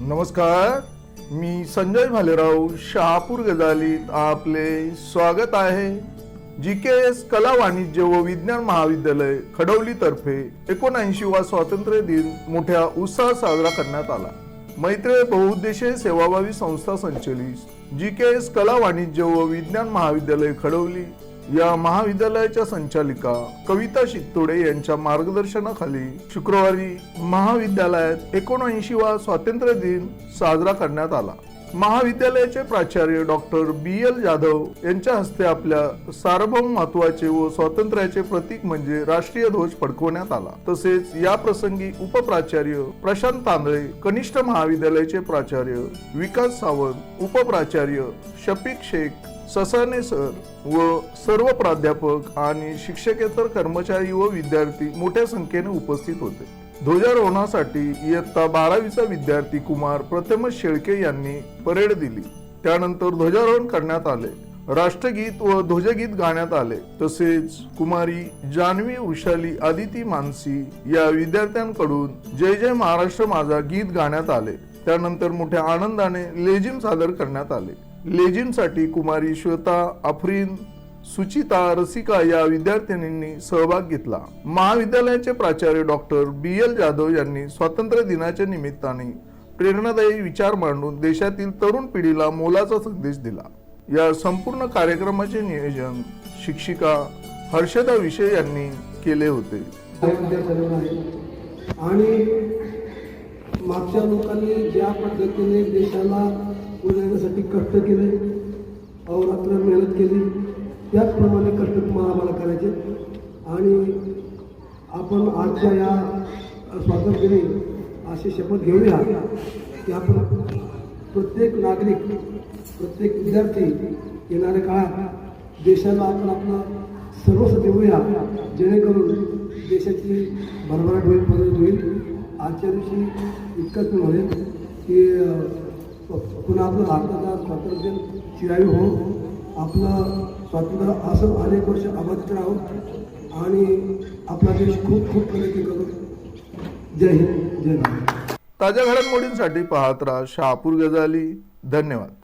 नमस्कार मी संजय भालेराव शहापूर गजालीत आपले स्वागत आहे. जी के एस कला वाणिज्य व विज्ञान महाविद्यालय खडवलीतर्फे एकोणऐंशी वा स्वातंत्र्य दिन मोठ्या उत्साहात साजरा करण्यात आला. मैत्रे बहुउद्देशीय सेवाभावी संस्था संचलित जी के एस कला वाणिज्य व विज्ञान महाविद्यालय खडवली या महाविद्यालयाच्या संचालिका कविता शितोडे यांच्या मार्गदर्शनाखाली शुक्रवारी महाविद्यालयात एकोणऐंशी वा स्वातंत्र्य दिन साजरा करण्यात आला. महाविद्यालयाचे प्राचार्य डॉक्टर बी एल जाधव यांच्या हस्ते आपल्या सार्वभौम महत्त्वाचे व स्वातंत्र्याचे प्रतीक म्हणजे राष्ट्रीय ध्वज फडकवण्यात आला. तसेच या प्रसंगी उपप्राचार्य प्रशांत तांदळे कनिष्ठ महाविद्यालयाचे प्राचार्य विकास सावंत उपप्राचार्य शफिक शेख ससाने सर व सर्व प्राध्यापक आणि शिक्षकेतर कर्मचारी व विद्यार्थी मोठ्या संख्येने उपस्थित होते. ध्वजारोहणासाठी इयत्ता बारावीचा विद्यार्थी कुमार प्रथमच शेळके यांनी परेड दिली. त्यानंतर ध्वजारोहण करण्यात आले. राष्ट्रगीत व ध्वजगीत गाण्यात आले. तसेच कुमारी जान्हवी वृषाली आदिती मानसी या विद्यार्थ्यांकडून जय जय महाराष्ट्र माझा गीत गाण्यात आले. त्यानंतर मोठ्या आनंदाने लेझिम सादर करण्यात आले. लेझिमसाठी कुमारी श्वेता आफरीन सुचिता रसिका या विद्यार्थिनींनी सहभाग घेतला. महाविद्यालयाचे प्राचार्य डॉक्टर बी एल जाधव यांनी स्वातंत्र्य दिनाच्या निमित्ताने प्रेरणादायी विचार मांडून देशातील तरुण पिढीला मोलाचा संदेश दिला. या संपूर्ण कार्यक्रमाचे नियोजन शिक्षिका हर्षदा विषय यांनी केले होते. आणि मागच्या लोकांनी ज्या पद्धतीने देशाला उजळण्यासाठी कष्ट केले अहोरात्र मेहनत केली त्याचप्रमाणे कष्ट तुम्हाला आम्हाला करायचे. आणि आपण आजच्या या स्वातंत्र्यदिनी अशी शपथ घेऊया की आपण प्रत्येक नागरिक प्रत्येक विद्यार्थी येणाऱ्या काळात देशाला आपण आपलं सर्वस्व देऊया जेणेकरून देशाची भरभराट होईल मदत होईल. आजच्या दिवशी इतकंच म्हणेल की पुन्हा आपलं भारताचा स्वातंत्र्य चिरायू हो आपलं स्वातंत्र्य असं अनेक वर्ष अबाधित राहो आणि आपला देश खूप खूप प्रगती करू जय हिंद जय भारत. ताज्या घडामोडींसाठी पाहत राहा शहापूर गजाली. धन्यवाद.